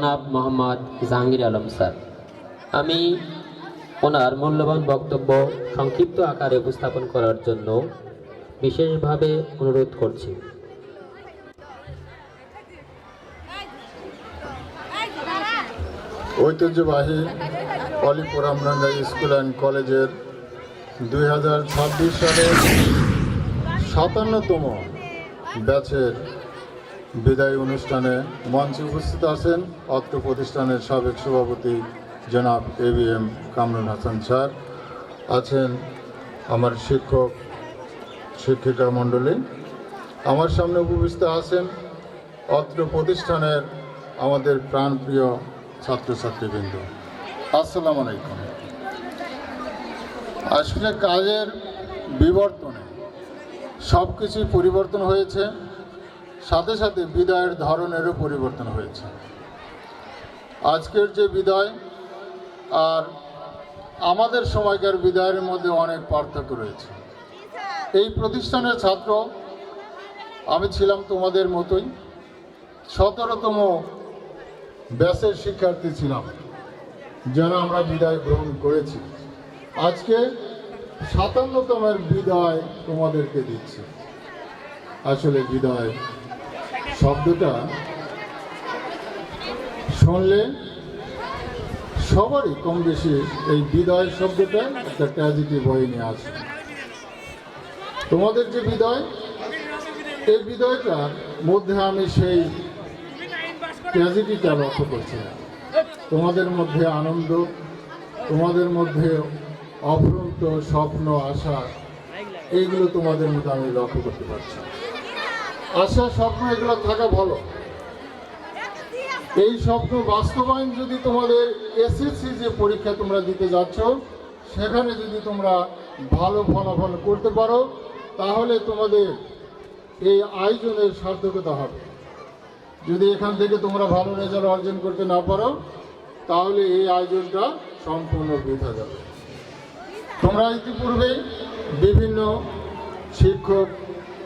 জনাব মোহাম্মদ জাহাঙ্গীর আলম স্যার। আমি ওনার মূল্যবান বক্তব্য সংক্ষিপ্ত আকারে উপস্থাপন করার জন্য বিশেষভাবে অনুরোধ করছি। ঐতিহ্যবাহী অলিপুরাম রাঙ্গা স্কুল অ্যান্ড কলেজের দুই হাজার ছাব্বিশ সালের সাতান্নতম ব্যাচের বিদায় অনুষ্ঠানে মঞ্চে উপস্থিত আছেন অত্র প্রতিষ্ঠানের সাবেক সভাপতি জনাব A B M Kamrul Hasan sir, আছেন আমার শিক্ষক, শিক্ষিকা মণ্ডলী। আমার সামনে উপস্থিত আছেন অত্র প্রতিষ্ঠানের আমাদের প্রাণপ্রিয় ছাত্রছাত্রীবৃন্দ। আসসালামু আলাইকুম। আসলে কাজের বিবর্তনে সব কিছুই পরিবর্তন হয়েছে। সাথে সাথে বিদায়ের ধরনেরও পরিবর্তন হয়েছে। আজকের যে বিদায়, আর আমাদের সময়কার বিদায়ের মধ্যে অনেক পার্থক্য রয়েছে। এই প্রতিষ্ঠানের ছাত্র আমি ছিলাম তোমাদের মতোই। সতেরোতম ব্যাসের শিক্ষার্থী ছিলাম, যেন আমরা বিদায় গ্রহণ করেছি। আজকে সাতান্নতমের বিদায় তোমাদেরকে দিচ্ছি। আসলে বিদায় শব্দটা শুনলে সবারই কম বেশি এই বিদায় শব্দটা একটা ট্র্যাজেডি বয়ে নিয়ে আসে। তোমাদের যে বিদায়, এই বিদায়টার মধ্যে আমি সেই ট্র্যাজেডিটা লক্ষ্য করছি। তোমাদের মধ্যে আনন্দ, তোমাদের মধ্যে অফুরন্ত স্বপ্ন, আশা, এইগুলো তোমাদের মধ্যে আমি লক্ষ্য করতে পারছি। আশা স্বপ্ন এগুলো থাকা ভালো। এই স্বপ্ন বাস্তবায়ন যদি তোমাদের এসএসসি যে পরীক্ষা তোমরা দিতে যাচ্ছ, সেখানে যদি তোমরা ভালো ফলাফল করতে পারো, তাহলে তোমাদের এই আয়োজনের সার্থকতা হবে। যদি এখান থেকে তোমরা ভালো রেজাল্ট অর্জন করতে না পারো, তাহলে এই আয়োজনটা সম্পূর্ণ বৃথা যাবে। তোমরা ইতিপূর্বেই বিভিন্ন শিক্ষক,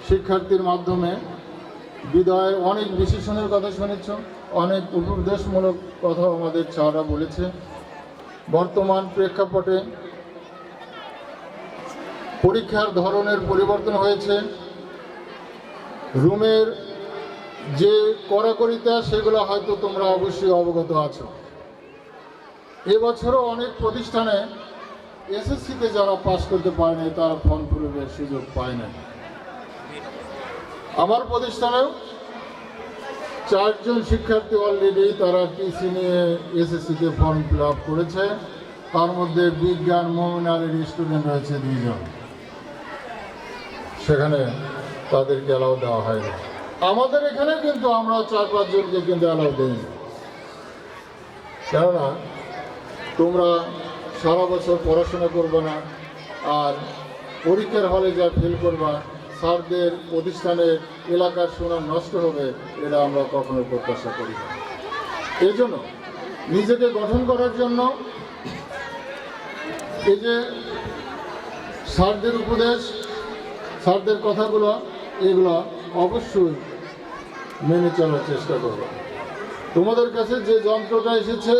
শিক্ষার্থীর মাধ্যমে বিদায়ের অনেক বিশেষণের কথা শুনেছ, অনেক উপদেশমূলক কথা আমাদের চারা বলেছে। বর্তমান প্রেক্ষাপটে পরীক্ষার ধরনের পরিবর্তন হয়েছে। রুমের যে কড়াকড়িতা সেগুলো হয়তো তোমরা অবশ্যই অবগত আছো। এবছরও অনেক প্রতিষ্ঠানে এসএসসিতে যারা পাশ করতে পারেনি তারা ফর্ম পূরণের সুযোগ পায় না আমার প্রতিষ্ঠানেও চারজন শিক্ষার্থী অলরেডি তারা টিসি নিয়ে এসএসসিতে ফর্ম ফিল আপ করেছে। তার মধ্যে বিজ্ঞান মোমিনারের স্টুডেন্ট রয়েছে দুইজন। সেখানে তাদেরকে অ্যালাউ দেওয়া হয়নি। আমাদের এখানে কিন্তু আমরা চার পাঁচজনকে কিন্তু অ্যালাউ দিইনি। কেননা তোমরা সারা বছর পড়াশোনা করবে না, আর পরীক্ষার হলে যা ফেল করবা স্যারদের প্রতিষ্ঠানের এলাকার সুনাম নষ্ট হবে এটা আমরা কখনো প্রত্যাশা করি না। এই জন্য নিজেকে গঠন করার জন্য এই যে স্যারদের উপদেশ স্যারদের কথাগুলো, এগুলো অবশ্যই মেনে চলার চেষ্টা করবে। তোমাদের কাছে যে যন্ত্রটা এসেছে,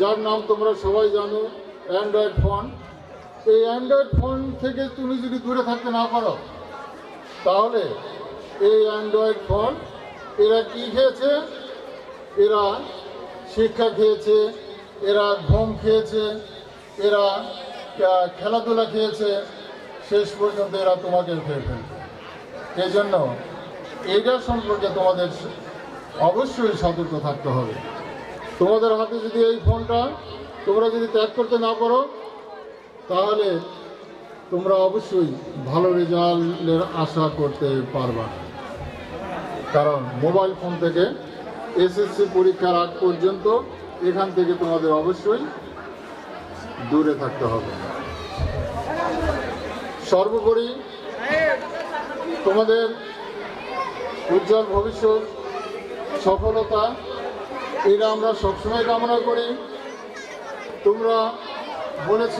যার নাম তোমরা সবাই জানো অ্যান্ড্রয়েড ফোন এই অ্যান্ড্রয়েড ফোন থেকে তুমি যদি দূরে থাকতে না পারো তাহলে এই অ্যান্ড্রয়েড ফোন, এরা কি খেয়েছে? এরা শিক্ষা খেয়েছে, এরা ঘুম খেয়েছে, এরা খেলাধুলা খেয়েছে, শেষ পর্যন্ত এরা তোমাকে খেয়ে ফেলবে। এই জন্য এইটা সম্পর্কে তোমাদের অবশ্যই সতর্ক থাকতে হবে। তোমাদের হাতে যদি এই ফোনটা তোমরা যদি ত্যাগ করতে না পারো, তাহলে তোমরা অবশ্যই ভালো রেজাল্টের আশা করতে পারবা। কারণ মোবাইল ফোন থেকে এসএসসি পরীক্ষার আগ পর্যন্ত এখান থেকে তোমাদের অবশ্যই দূরে থাকতে হবে। সর্বোপরি তোমাদের উজ্জ্বল ভবিষ্যৎ, সফলতা, এটা আমরা সবসময় কামনা করি। তোমরা বলেছ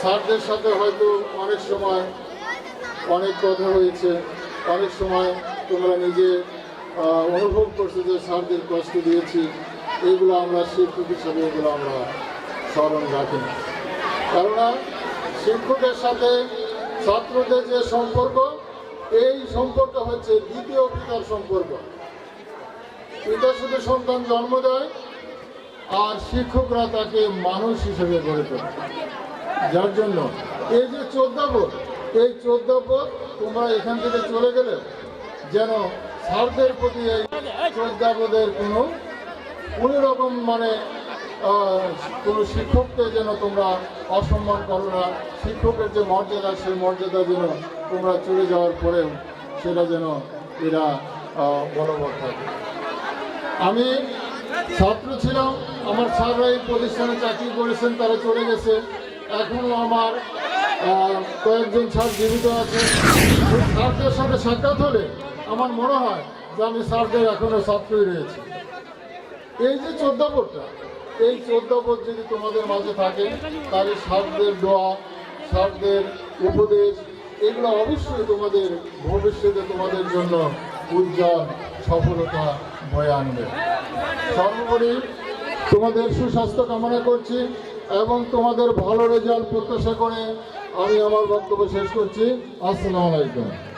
স্যারদের সাথে হয়তো অনেক সময় অনেক কথা হয়েছে, অনেক সময় তোমরা নিজে অনুভব করছে যে স্যারদের কষ্ট দিয়েছি এইগুলো আমরা শিক্ষক হিসাবে এগুলো আমরা স্মরণ রাখি না। কেননা শিক্ষকের সাথে ছাত্রদের যে সম্পর্ক, এই সম্পর্ক হচ্ছে দ্বিতীয় পিতার সম্পর্ক। পিতা শুধু সন্তান জন্ম দেয়, আর শিক্ষকরা তাকে মানুষ হিসেবে গড়ে তোলে। যার জন্য? এই যে চোদ্দাবোধ এই চোদ্দাবোধ তোমরা এখান থেকে চলে গেলে যেন স্যারদের প্রতি এই চোদ্দাবোধের কোনো কোনো রকম মানে কোনো শিক্ষককে যেন তোমরা অসম্মান করো না, শিক্ষকের যে মর্যাদা, সেই মর্যাদা যেন তোমরা চলে যাওয়ার পরেও সেটা যেন এরা বলবৎ থাকে। আমি ছাত্র ছিলাম, আমার স্যাররা এই প্রতিষ্ঠানে চাকরি করেছেন, তারা চলে গেছে। এখনও আমার কয়েকজন স্যার জীবিত আছে স্যারদের সাথে সাক্ষাৎ হলে আমার মনে হয় যে আমি স্যারদের এখনও ছাত্রই রয়েছি। এই যে চোদ্দাপটটা এই চোদ্দাপট যদি তোমাদের মাঝে থাকে, তাহলে সারদের দোয়া সারদের উপদেশ, এগুলো অবশ্যই তোমাদের ভবিষ্যতে তোমাদের জন্য উজ্জ্বল সফলতা বয়ে আনবে। সর্বোপরি তোমাদের সুস্বাস্থ্য কামনা করছি। এবং তোমাদের ভালো রেজাল্ট প্রত্যাশা করে আমি আমার বক্তব্য শেষ করছি। আসসালামু আলাইকুম।